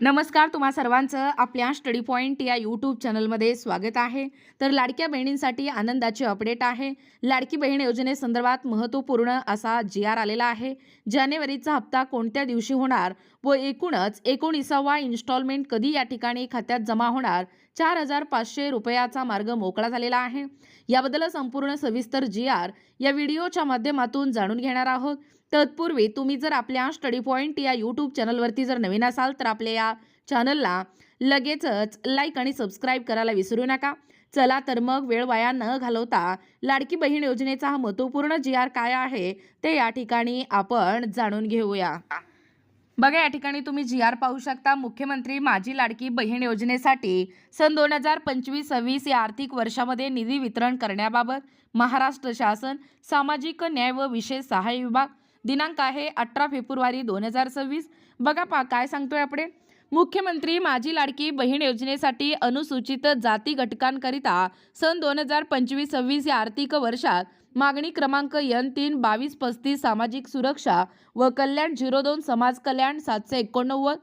नमस्कार तुम्हा सर्वांचं आपल्या स्टडी पॉईंट या यूट्यूब चॅनलमध्ये स्वागत आहे. तर लाडक्या बहिणींसाठी आनंदाचे अपडेट आहे. लाडकी बहीण योजनेसंदर्भात महत्त्वपूर्ण असा जी आर आलेला आहे. जानेवारीचा हप्ता कोणत्या दिवशी होणार व एकूणच एकोणीसावा इन्स्टॉलमेंट कधी या ठिकाणी खात्यात जमा होणार चार हजार पाचशे रुपयाचा मार्ग मोकळा झालेला आहे. याबद्दल संपूर्ण सविस्तर जी आर या व्हिडिओच्या माध्यमातून जाणून घेणार आहोत. तत्पूर्वी तुम्ही जर आपल्या स्टडी पॉईंट या यूट्यूब चॅनलवरती जर नवीन असाल तर आपल्या या चॅनलला लगेचच लाईक आणि सबस्क्राईब करायला विसरू नका. चला तर मग वेळ वाया न घालवता लाडकी बहीण योजनेचा हा महत्त्वपूर्ण जी आर काय आहे ते या ठिकाणी आपण जाणून घेऊया. बघा या ठिकाणी तुम्ही जी आर पाहू शकता. मुख्यमंत्री माझी लाडकी बहीण योजनेसाठी सन दोन हजार पंचवीस सव्वीस या आर्थिक वर्षामध्ये निधी वितरण करण्याबाबत महाराष्ट्र शासन सामाजिक न्याय व विशेष सहाय्य विभाग दिनांक आहे अठरा फेब्रुवारी दोन हजार सव्वीस. बघा पा काय सांगतोय आपण? मुख्यमंत्री माझी लाडकी बहीण योजनेसाठी अनुसूचित जाती घटकांकरिता सन दोन हजार पंचवीस सव्वीस या आर्थिक वर्षात मागणी क्रमांक यन तीन बावीस पस्तीस सामाजिक सुरक्षा व कल्याण झिरो दोन समाज कल्याण सातशे एकोणनव्वद.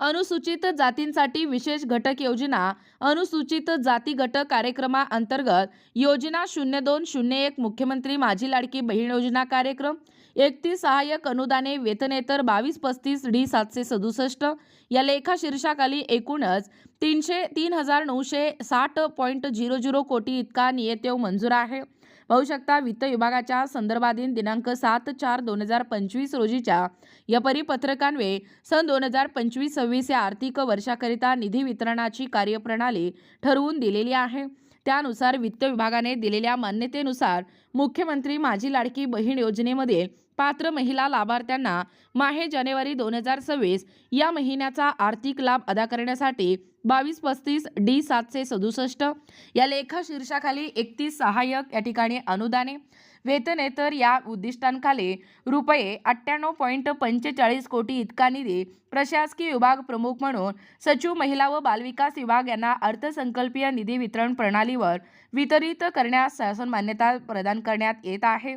अनुसूचित जातींसाठी विशेष घटक योजना अनुसूचित जाती घटक कार्यक्रमाअंतर्गत योजना शून्य दोन शून्य एक मुख्यमंत्री माझी लाडकी बहीण योजना कार्यक्रम एकतीस सहाय्यक अनुदाने वेतनेतर बावीस पस्तीस डी सातशे सदुसष्ट या लेखा शीर्षाखाली एकूणच तीनशे तीन हजार नऊशे साठ पॉईंट झिरो झिरो कोटी इतका नियतेव मंजूर आहे. पाहू शकता वित्त विभागाच्या संदर्भाधीन दिनांक सात चार दोन हजार पंचवीस रोजीच्या या परिपत्रकान्वये सन दोन हजार पंचवीस सव्वीस या आर्थिक वर्षाकरिता निधी वितरणाची कार्यप्रणाली ठरवून दिलेली आहे. त्यानुसार वित्त विभागाने दिलेल्या मान्यतेनुसार मुख्यमंत्री माझी लाडकी बहीण योजनेमध्ये पात्र महिला लाभार्थ्यांना माहे जानेवारी दोन हजार सव्वीस या महिन्याचा आर्थिक लाभ अदा करण्यासाठी बावीस पस्तीस डी सातशे सदुसष्ट. या लेखा शीर्षाखाली एकतीस सहाय्यक या ठिकाणी अनुदाने वेतनेतर या उद्दिष्टांखाली रुपये अठ्ठ्याण्णव पॉईंट पंचेचाळीस कोटी इतका निधी प्रशासकीय विभाग प्रमुख म्हणून सचिव महिला व बालविकास विभाग यांना अर्थसंकल्पीय निधी वितरण प्रणालीवर वितरित करण्यास शासन मान्यता प्रदान करण्यात येत आहे.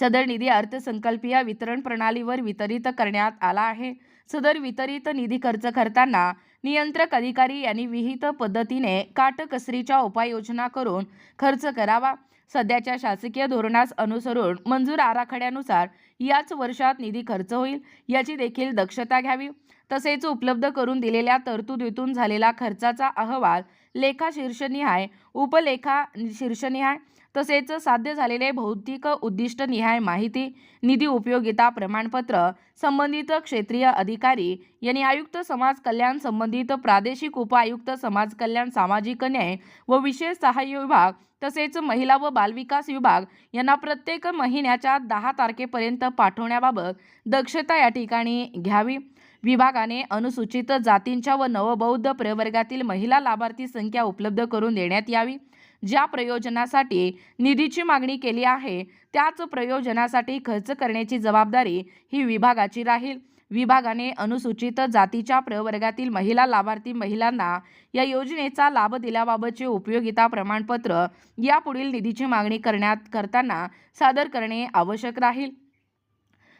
सदर निधी अर्थसंकल्पीय वितरण प्रणालीवर वितरित करण्यात आला आहे. सदर वितरित निधी खर्च करताना नियंत्रक अधिकारी यांनी विहित पद्धतीने काटकसरीच्या उपाययोजना करून खर्च करावा. सध्याच्या शासकीय धोरणास अनुसरून मंजूर आराखड्यानुसार याच वर्षात निधी खर्च होईल याची देखील दक्षता घ्यावी. तसेच उपलब्ध करून दिलेल्या तरतुदीतून झालेला खर्चाचा अहवाल लेखा शीर्षनिहाय उपलेखा शीर्षनिहाय तसेच साध्य झालेले भौतिक उद्दिष्टनिहाय माहिती निधी उपयोगिता प्रमाणपत्र संबंधित क्षेत्रीय अधिकारी यांनी आयुक्त समाज कल्याण संबंधित प्रादेशिक उपआयुक्त समाज कल्याण सामाजिक न्याय व विशेष सहाय्य विभाग तसेच महिला व बालविकास विभाग यांना प्रत्येक महिन्याच्या दहा तारखेपर्यंत पाठवण्याबाबत दक्षता या ठिकाणी घ्यावी. विभागाने अनुसूचित जातींच्या व नवबौद्ध प्रवर्गातील महिला लाभार्थी संख्या उपलब्ध करून देण्यात यावी. ज्या प्रयोजनासाठी निधीची मागणी केली आहे त्याच प्रयोजनासाठी खर्च करण्याची जबाबदारी ही विभागाची राहील. विभागाने अनुसूचित जातीच्या प्रवर्गातील महिला लाभार्थी महिलांना या योजनेचा लाभ दिल्याबाबतचे उपयोगिता प्रमाणपत्र यापुढील निधीची मागणी करण्यात करताना सादर करणे आवश्यक राहील.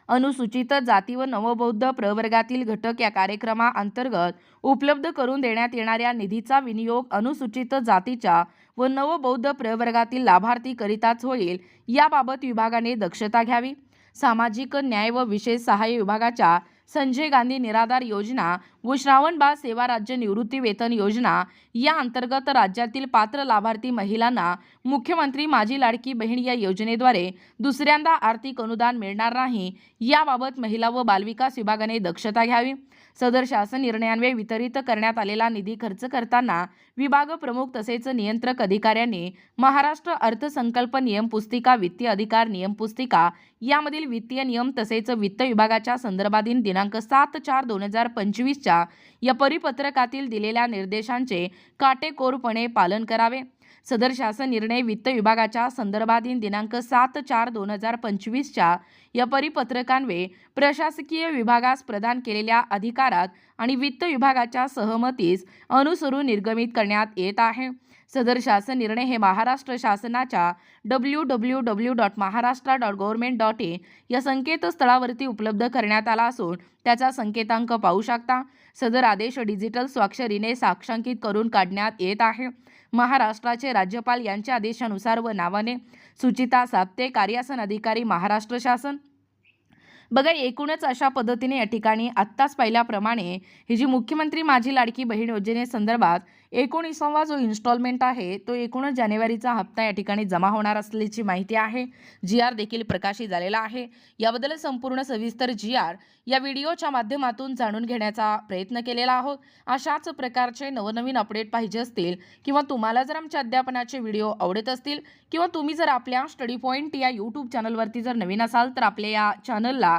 अनुसूचित जाती व नवबौद्ध प्रवर्गातील घटक या कार्यक्रमाअंतर्गत उपलब्ध करून देण्यात येणाऱ्या निधीचा विनियोग अनुसूचित जातीच्या व नवबौद्ध प्रवर्गातील लाभार्थीकरिताच होईल याबाबत विभागाने दक्षता घ्यावी. सामाजिक न्याय व विशेष सहाय्य विभागाच्या संजय गांधी निराधार योजना व श्रावणबाळ सेवा राज्य निवृत्ती वेतन योजना या अंतर्गत राज्यातील पात्र लाभार्थी महिलांना मुख्यमंत्री माझी लाडकी बहीण या योजनेद्वारे दुसऱ्यांदा आर्थिक अनुदान मिळणार नाही याबाबत महिला व बालविकास विभागाने दक्षता घ्यावी. सदर शासन निर्णयांवे वितरित करण्यात आलेला निधी खर्च करताना विभाग प्रमुख तसेच नियंत्रक अधिकाऱ्यांनी महाराष्ट्र अर्थसंकल्प नियम पुस्तिका वित्तीय अधिकार नियम पुस्तिका यामधील वित्तीय नियम तसेच वित्त विभागाच्या संदर्भाधीन दिनांक सात चार दोन हजार पंचवीसच्या या परिपत्रकातील दिलेल्या निर्देशांचे काटेकोरपणे पालन करावे. सदर शासन निर्णय वित्त विभागाच्या संदर्भाधीन दिनांक सात चार दोन हजार पंचवीसच्या या परिपत्रकान्वे प्रशासकीय विभागास प्रदान केलेल्या अधिकारात आणि वित्त विभागाच्या सहमतीस अनुसरून निर्गमित करण्यात येत आहे. सदर शासन निर्णय हे महाराष्ट्र शासनाच्या W W W dot Maharashtra dot government dot in या संकेतस्थळावरती उपलब्ध करण्यात आला असून त्याचा संकेतांक पाहू शकता. सदर आदेश डिजिटल स्वाक्षरीने साक्षांकित करून काढण्यात येत आहे. महाराष्ट्राचे राज्यपाल यांच्या आदेशानुसार व नावाने सुचिता साप्ते कार्यासन अधिकारी महाराष्ट्र शासन बघा एकूणच अशा पद्धतीने या ठिकाणी आत्ताच पाहिल्याप्रमाणे ही जी मुख्यमंत्री माझी लाडकी बहीण योजनेसंदर्भात एकोणीसावा जो इन्स्टॉलमेंट आहे तो एकोणीस जानेवारीचा हप्ता या ठिकाणी जमा होणार असल्याची माहिती आहे. जी आर देखील प्रकाशित झालेला आहे. याबद्दल संपूर्ण सविस्तर जी आर या व्हिडिओच्या माध्यमातून जाणून घेण्याचा प्रयत्न केलेला आहोत. अशाच प्रकारचे नवनवीन अपडेट पाहिजे असतील किंवा तुम्हाला जर आमच्या अध्यापनाचे व्हिडिओ आवडत असतील किंवा तुम्ही जर आपल्या स्टडी पॉईंट या यूट्यूब चॅनलवरती जर नवीन असाल तर आपल्या या चॅनलला